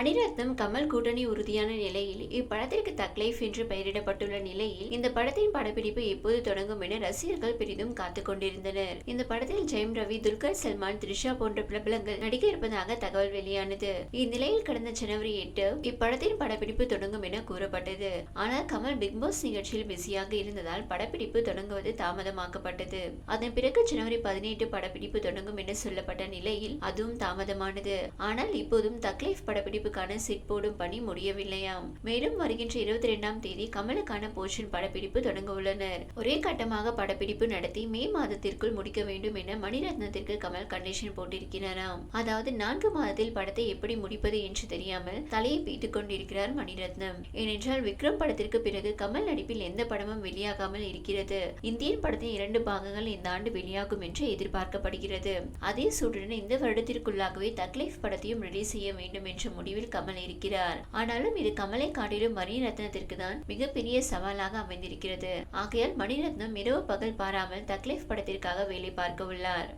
மணிரத்னம் கமல் கூட்டணி உறுதியான நிலையில் இப்படத்திற்கு தக்லைஃப் என்று பெயரிடப்பட்டுள்ள நிலையில் இந்த படத்தின் படப்பிடிப்பு எப்போது தொடங்கும் என ரசிகர்கள் பெரிதும் காத்து கொண்டிருந்தனர். இந்த படத்தில் ஜெயம் ரவி துல்கர் சல்மான் த்ரிஷா போன்ற பிரபலங்கள் நடிக்க இருப்பதாக தகவல் வெளியானது. இந்நிலையில் கடந்த ஜனவரி எட்டு இப்படத்தின் படப்பிடிப்பு தொடங்கும் என கூறப்பட்டது. ஆனால் கமல் பிக் பாஸ் நிகழ்ச்சியில் பிஸியாக இருந்ததால் படப்பிடிப்பு தொடங்குவது தாமதமாக்கப்பட்டது. அதன் பிறகு ஜனவரி பதினெட்டு படப்பிடிப்பு தொடங்கும் என சொல்லப்பட்ட நிலையில் அதுவும் தாமதமானது. ஆனால் இப்போதும் தக்லைஃப் படப்பிடிப்பு படப்பிடிப்புக்கான செட் போடும் பணி முடியவில்லையாம். மேலும் வருகின்ற இருபத்தி இரண்டாம் தேதி கமலுக்கான போர்ஷன் படப்பிடிப்பு தொடங்க உள்ளனர். ஒரே கட்டமாக படப்பிடிப்பு நடத்தி மே மாதத்திற்குள் முடிக்க வேண்டும் என மணிரத்னத்திற்கு கமல் கண்டிஷன் போட்டிருக்கிறாராம். அதாவது நான்கு மாதத்தில் படத்தை எப்படி முடிப்பது என்று தெரியாமல் தலையை பீட்டுக் கொண்டிருக்கிறார் மணிரத்னம். ஏனென்றால் விக்ரம் படத்திற்கு பிறகு கமல் நடிப்பில் எந்த படமும் வெளியாகாமல் இருக்கிறது. இந்தியன் படத்தின் இரண்டு பாகங்கள் இந்த ஆண்டு வெளியாகும் என்று எதிர்பார்க்கப்படுகிறது. அதே சூடுடன் இந்த வருடத்திற்குள்ளாகவே தக்லீஃப் படத்தையும் ரிலீஸ் செய்ய வேண்டும் என்ற முடிவில் முடிவில் கமல் இருக்கிறார். ஆனாலும் இது கமலை காட்டிலும் மணிரத்னத்திற்கு தான் மிகப்பெரிய சவாலாக அமைந்திருக்கிறது. ஆகையால் மணிரத்னம் இரவு பகல் பாராமல் தக்லீஃப் படத்திற்காக வேலை பார்க்க உள்ளார்.